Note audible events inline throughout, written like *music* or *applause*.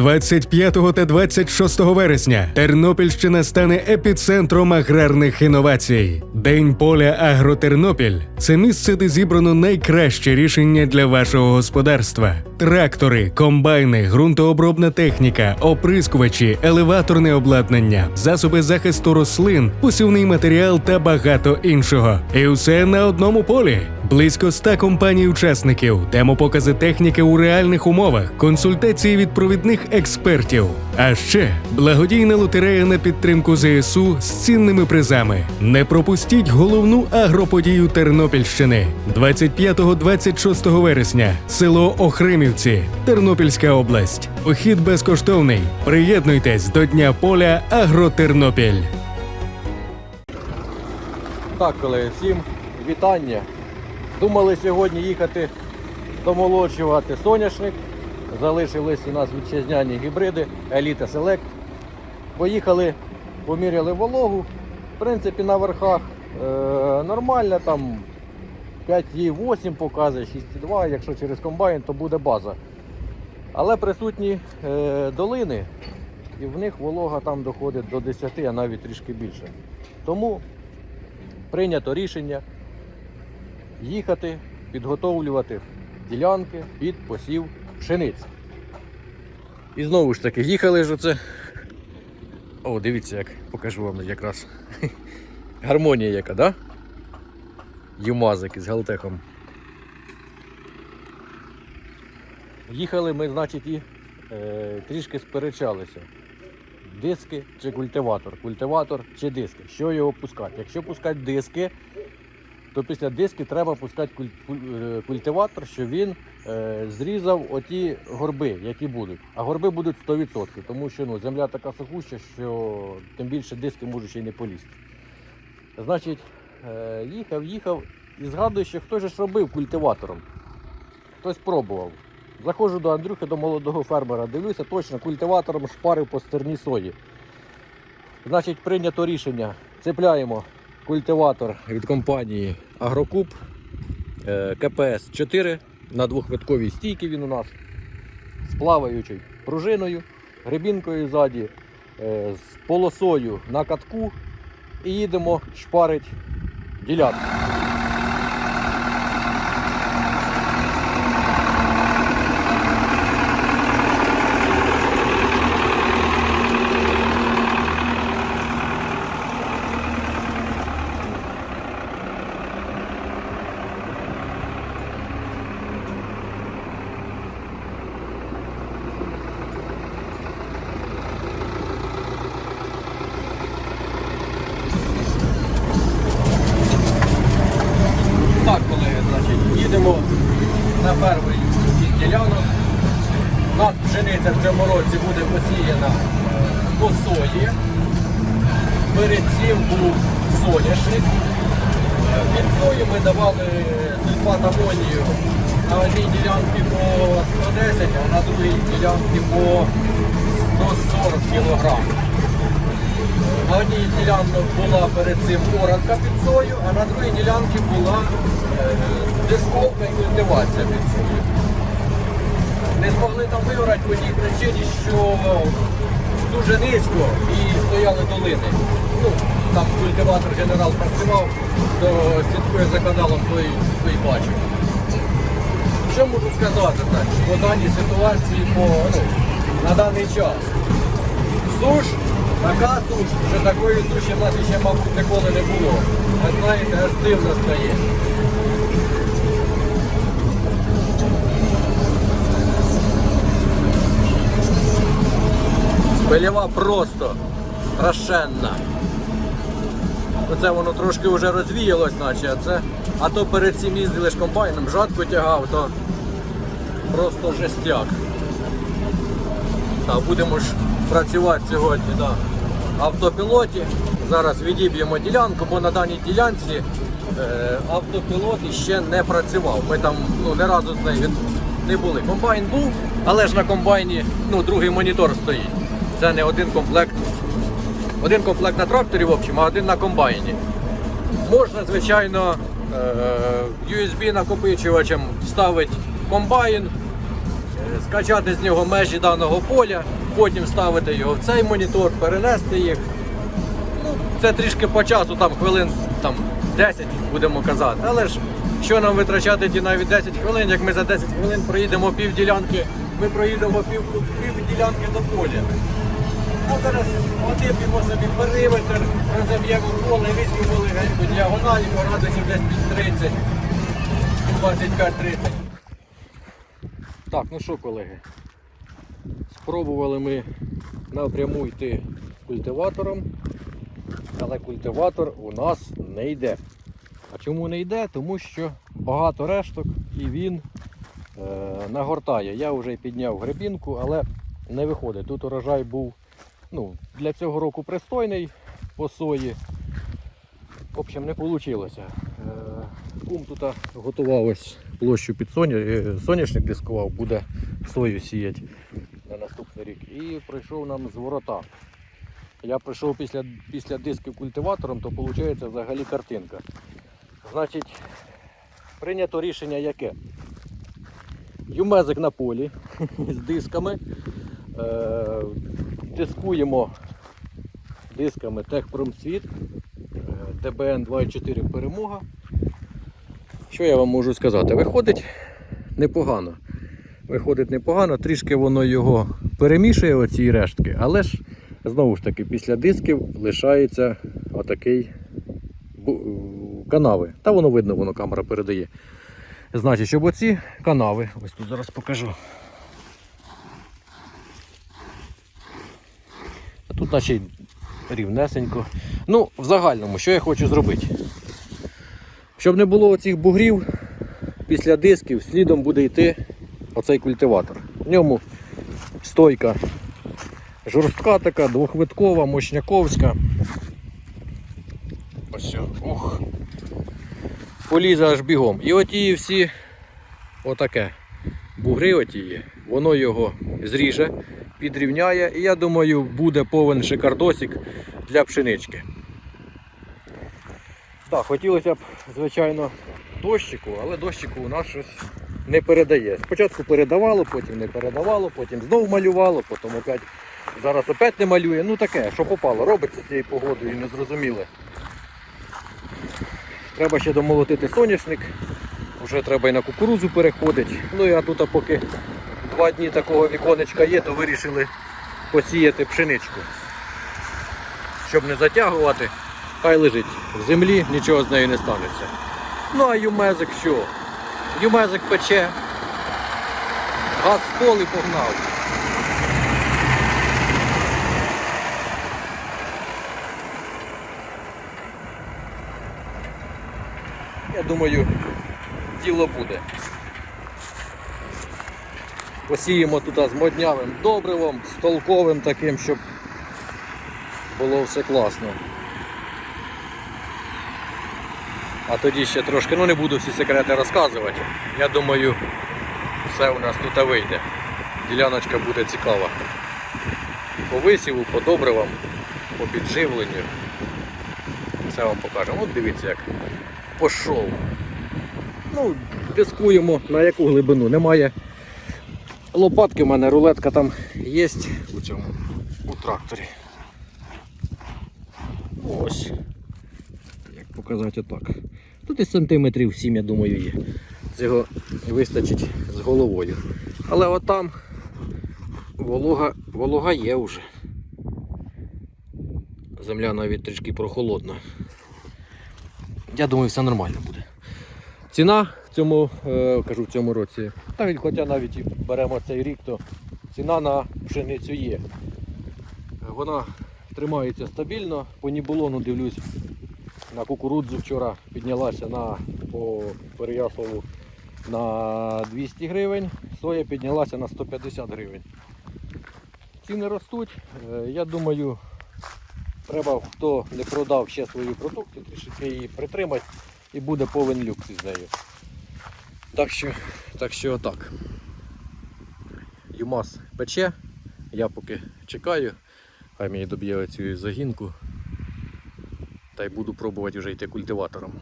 25 та 26 вересня Тернопільщина стане епіцентром аграрних інновацій. День поля Агротернопіль це місце, де зібрано найкраще рішення для вашого господарства: трактори, комбайни, ґрунтообробна техніка, оприскувачі, елеваторне обладнання, засоби захисту рослин, посівний матеріал та багато іншого. І все на одному полі. Близько ста компаній-учасників, демопокази техніки у реальних умовах, консультації від провідних експертів. А ще благодійна лотерея на підтримку ЗСУ з цінними призами. Не пропустіть головну агроподію Тернопільщини 25-26 вересня, село Охримівці, Тернопільська область. Похід безкоштовний. Приєднуйтесь до Дня поля Агротернопіль. Так, колеги, всім вітання. Думали сьогодні їхати домолочувати соняшник. Залишились у нас вітчизняні гібриди Еліта Селект. Поїхали, поміряли вологу. В принципі, на верхах е, нормально, там 5,8 показує, 6,2. Якщо через комбайн, то буде база. Але присутні е, долини, і в них волога там доходить до 10, а навіть трішки більше. Тому прийнято рішення їхати, підготовлювати ділянки під посів пшениці. І знову ж таки, їхали ж оце. О, дивіться, як покажу вам якраз. *laughs* Гармонія яка, да? Юмазик із Галтехом. Їхали ми, значить, і е, трішки сперечалися. Диски чи культиватор, культиватор чи диски. Що його пускати? Якщо пускати диски, то після диски треба пускати е, культиватор, щоб він е, зрізав оті горби, які будуть. А горби будуть 100%, тому що ну, земля така сухуща, що тим більше диски можуть ще й не полізти. Значить, е, їхав, їхав і згадую, що хтось ж робив культиватором. Хтось пробував. Заходжу до Андрюхи, до молодого фермера, дивлюся, точно культиватором шпарив по стерні сої. Значить, прийнято рішення. Цепляємо культиватор від компанії Агрокуб е, КПС 4 на двохвитковій стійці він у нас з плаваючою пружиною, гребінкою ззаді, е, з полосою на катку і їдемо шпарить ділянку. На другій ділянці по 140 кг. На одній ділянці була перед цим оранка під сою, а на другій ділянці була е, дисковка і культивація під сою. Не змогли там виграти по тій причині, що дуже низько і стояли долини. Ну, там культиватор генерал працював, то слідкує за каналом, той бачив. Що можу сказати так, по даній ситуації по, ну, на даний час? Суш, така суш, що такої суші в нас ще, мабуть, ніколи не було. Ви знаєте, аж дивно стає. Пилєва просто страшенна. Оце воно трошки вже розвіялось, наче, а це. А то перед цим їздили ж комбайном, жатку тягав, то просто жестяк. Так, будемо ж працювати сьогодні на автопілоті. Зараз відіб'ємо ділянку, бо на даній ділянці е, автопілот ще не працював. Ми там ну, не разу з нею не були. Комбайн був, але ж на комбайні ну, другий монітор стоїть. Це не один комплект. Один комплект на тракторі, в общем, а один на комбайні. Можна, звичайно, е, USB накопичувачем вставити комбайн, е, скачати з нього межі даного поля, потім ставити його в цей монітор, перенести їх. Ну, це трішки по часу, там хвилин там, 10 будемо казати. Але ж що нам витрачати ті навіть 10 хвилин, як ми за 10 хвилин проїдемо пів ділянки, ми проїдемо пів, пів ділянки до поля. А зараз отипімо собі периметр, розоб'ємо поле, візьмемо легеньку діагональ, градусів десь під 30, 25-30. Так, ну що, колеги, спробували ми напряму йти культиватором, але культиватор у нас не йде. А чому не йде? Тому що багато решток і він е, нагортає. Я вже підняв гребінку, але не виходить. Тут урожай був ну, для цього року пристойний по сої. В общем, не вийшло. Кум тут готував ось площу під е, соняшник дискував, буде сою сіяти на наступний рік. І прийшов нам з ворота. Я прийшов після, після дисків культиватором, то виходить взагалі картинка. Значить, прийнято рішення яке? Юмезик на полі *laughs* з дисками. Дискуємо дисками Техпромсвіт, е, ДБН 2.4 перемога. Що я вам можу сказати? Виходить непогано. Виходить непогано, трішки воно його перемішує, оці рештки, але ж знову ж таки після дисків лишається отакий канави. Та воно видно, воно камера передає. Значить, щоб оці канави, ось тут зараз покажу. Тут наче рівнесенько. Ну, в загальному, що я хочу зробити? Щоб не було оцих бугрів, після дисків слідом буде йти оцей культиватор. В ньому стойка жорстка така, двохвиткова, мощняковська. Ось. Ух. Полізе аж бігом. І оті всі отаке. Бугри оті, воно його зріже, підрівняє. І я думаю, буде повен шикардосик для пшенички. Так, хотілося б, звичайно, дощику, але дощику у нас щось не передає. Спочатку передавало, потім не передавало, потім знову малювало, потім опять, зараз опять не малює. Ну таке, що попало, робиться з цією погодою, незрозуміле. Треба ще домолотити соняшник, вже треба і на кукурузу переходити. Ну а тут поки два дні такого віконечка є, то вирішили посіяти пшеничку. Щоб не затягувати, хай лежить в землі, нічого з нею не станеться. Ну а юмезик що? Юмезик пече, газ в полі погнав. Я думаю, діло буде. Посіємо тут з моднявим добривом, з толковим таким, щоб було все класно. А тоді ще трошки, ну не буду всі секрети розказувати. Я думаю, все у нас тут вийде. Діляночка буде цікава. По висіву, по добривам, по підживленню. Все вам покажемо. От дивіться як пішов. Ну, дискуємо на яку глибину. Немає лопатки в мене, рулетка там є у цьому у тракторі. Ось. Як показати отак. Тут і сантиметрів 7, я думаю, є. Цього вистачить з головою. Але отам волога, волога є вже. Земля навіть трішки прохолодна. Я думаю, все нормально буде. Ціна цьому, е, кажу, в цьому році, та хоча навіть і беремо цей рік, то ціна на пшеницю є. Вона тримається стабільно, по нібулону дивлюсь, на кукурудзу вчора піднялася на по Переяславу на 200 гривень, соя піднялася на 150 гривень. Ціни ростуть. Е, Я думаю, треба, хто не продав ще свою продукцію, трішки її притримати і буде повен люкс із нею. Так що, так що отак. Юмас пече, я поки чекаю, хай мені доб'є цю загінку. Та й буду пробувати вже йти культиватором.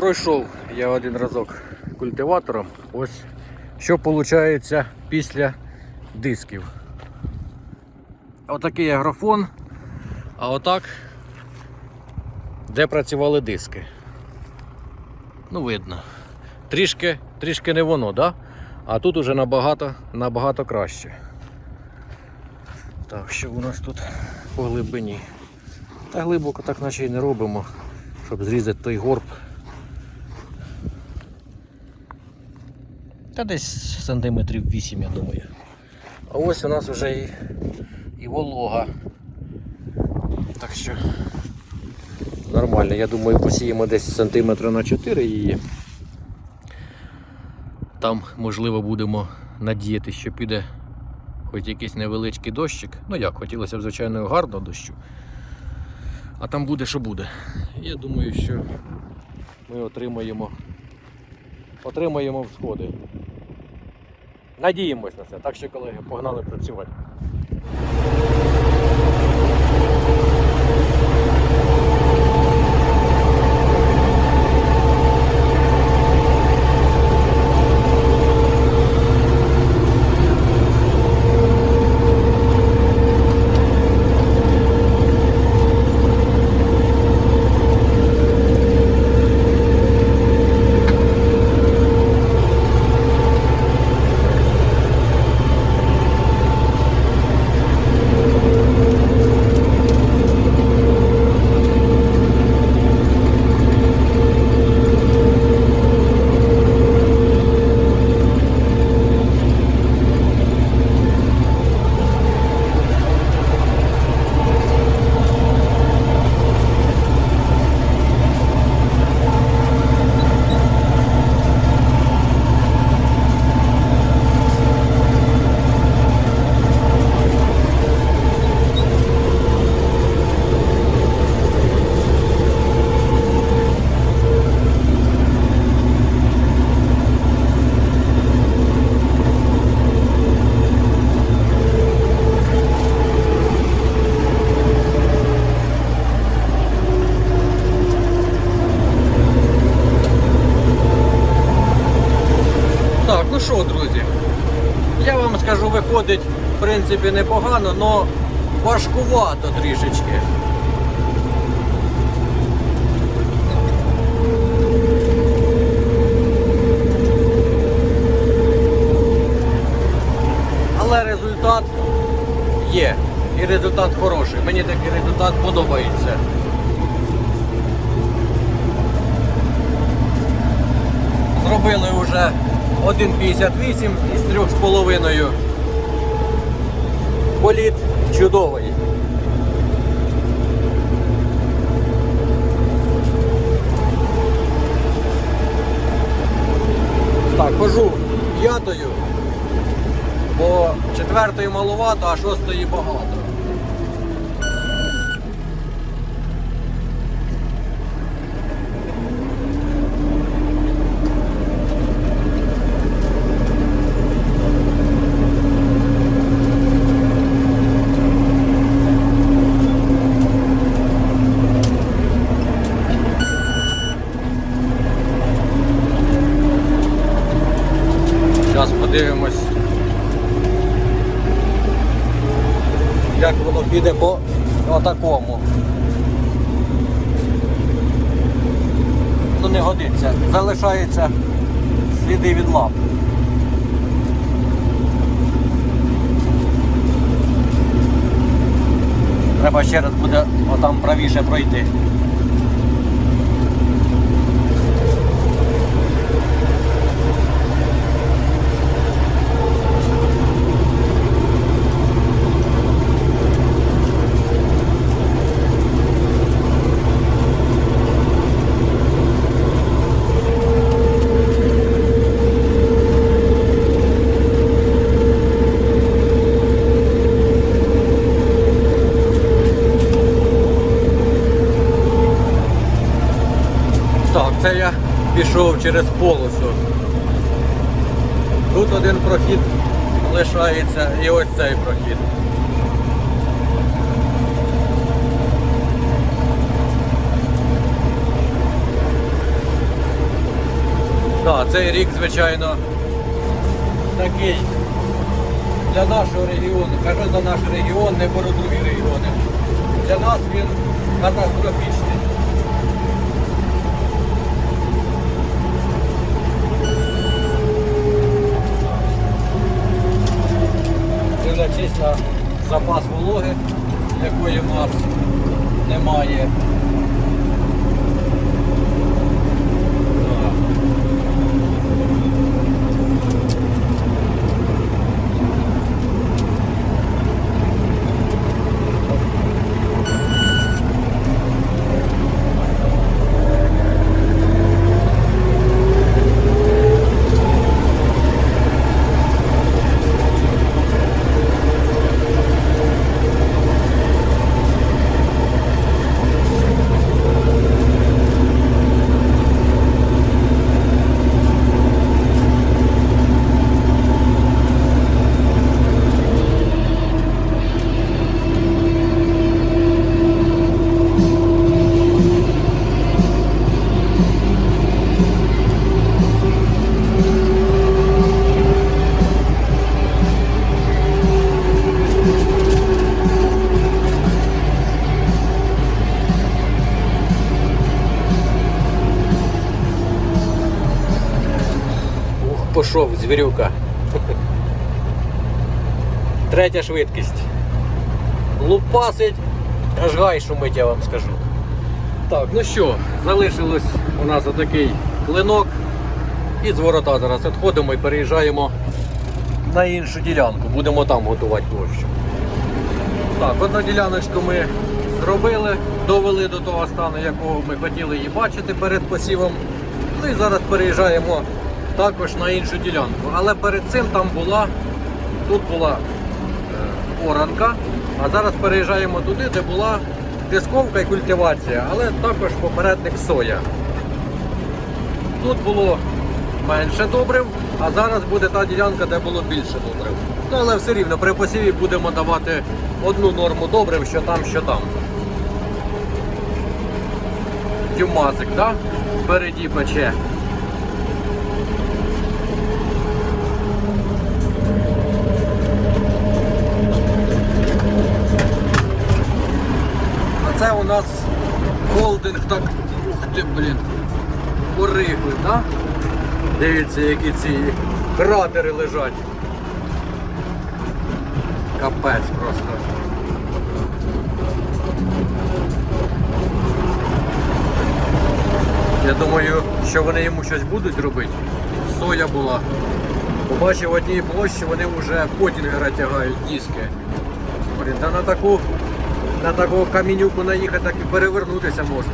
Пройшов я один разок культиватором. Ось що виходить після дисків. Отакий агрофон, а отак, де працювали диски. Ну, видно. Трішки, трішки не воно, да? а тут уже набагато, набагато краще. Так, що у нас тут по глибині? Та глибоко так наче і не робимо, щоб зрізати той горб. Та десь сантиметрів 8, я думаю. А ось у нас вже і, і волога. Так що нормально, я думаю, посіємо десь сантиметра на 4 її. Там, можливо, будемо надіяти, що піде хоч якийсь невеличкий дощик. Ну як, хотілося б, звичайно, гарного дощу. А там буде, що буде. Я думаю, що ми отримаємо, отримаємо всходи. Надіємось на це. Так що, колеги, погнали працювати. Так, ну що, друзі, я вам скажу, виходить, в принципі, непогано, але важкувато трішечки. Але результат є. І результат хороший. Мені такий результат подобається. Зробили вже 1,58 із 3,5. Політ чудовий. Так, хожу п'ятою, бо четвертої маловато, а шостої багато. Зараз подивимось, як воно піде по отакому. Ну не годиться. Залишаються сліди від лап. Треба ще раз буде отам правіше пройти. Так, це я пішов через полосу. Тут один прохід лишається і ось цей прохід. Да, цей рік, звичайно, такий для нашого регіону, кажу за наш регіон, не другі регіони. Для нас він катастрофічний. Дивлячись на запас вологи, якої в нас немає. Звірюка. Третя швидкість. Лупасить, аж гай шумить, я вам скажу. Так, ну що, залишилось у нас отакий клинок. І з ворота зараз відходимо і переїжджаємо на іншу ділянку. Будемо там готувати площу. Так, одну діляночку ми зробили, довели до того стану, якого ми хотіли її бачити перед посівом. Ну і зараз переїжджаємо також на іншу ділянку. Але перед цим там була, тут була е, оранка, а зараз переїжджаємо туди, де була дисковка і культивація, але також попередник соя. Тут було менше добрив, а зараз буде та ділянка, де було більше добрив. Ну, але все рівно при посіві будемо давати одну норму добрив, що там, що там. Тюмазик, так? Впереді пече. У нас холдинг так. Ух ти, блін. Порихли, так? Дивіться, які ці кратери лежать. Капець просто. Я думаю, що вони йому щось будуть робити. Соя була. Побачив в одній площі, вони вже потінгера тягають диски. Блін, та на таку, на такого камінюку наїхати, так і перевернутися можна.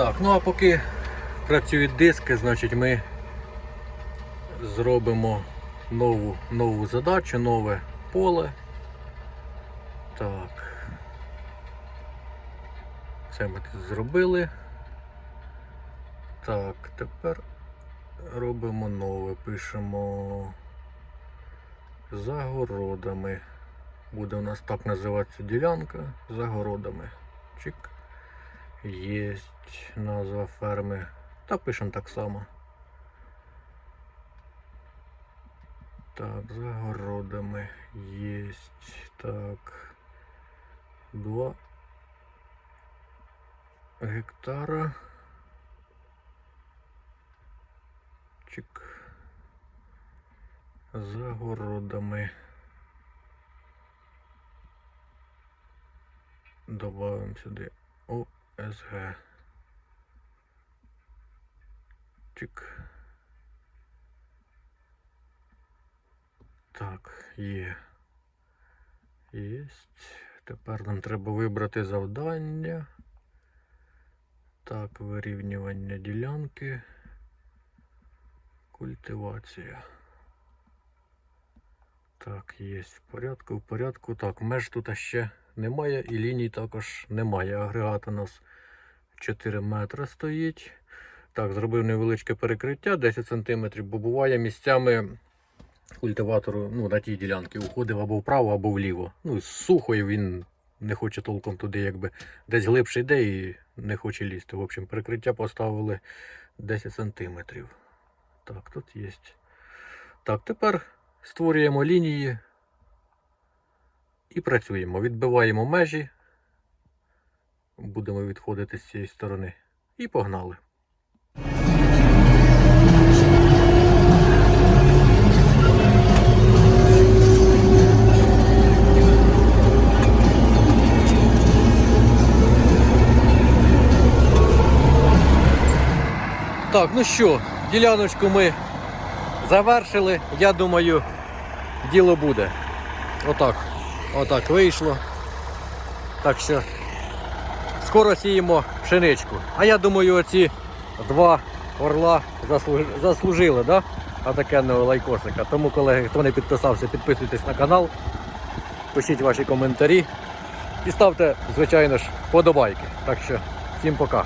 Так, ну а поки працюють диски, значить ми зробимо нову, нову задачу, нове поле. Так. Це ми тут зробили. Так, тепер робимо нове, пишемо загородами. Буде у нас так називатися ділянка загородами. Чик. Єсть назва ферми. Та пишемо так само. Так, за городами єсть. Так. Два гектара. Чик. За городами. Добавимо сюди ОСГ. Чик. Так, є. Єсть. Тепер нам треба вибрати завдання. Так, вирівнювання ділянки. Культивація. Так, є в порядку, в порядку. Так, меж тут ще немає і ліній також немає. Агрегат у нас 4 метри стоїть. Так, зробив невеличке перекриття 10 см, бо буває місцями культиватору ну, на тій ділянці уходив або вправо, або вліво. Ну, сухо і він не хоче толком туди, якби десь глибше йде і не хоче лізти. В общем, перекриття поставили 10 см. Так, тут є. Так, тепер створюємо лінії і працюємо. Відбиваємо межі. Будемо відходити з цієї сторони. І погнали. Так, ну що, діляночку ми завершили. Я думаю, діло буде. Отак. Отак вийшло. Так що скоро сіємо пшеничку. А я думаю, оці два орла заслужили, да? Атакенного лайкосика. Тому, колеги, хто не підписався, підписуйтесь на канал, пишіть ваші коментарі і ставте, звичайно ж, подобайки. Так що, всім пока.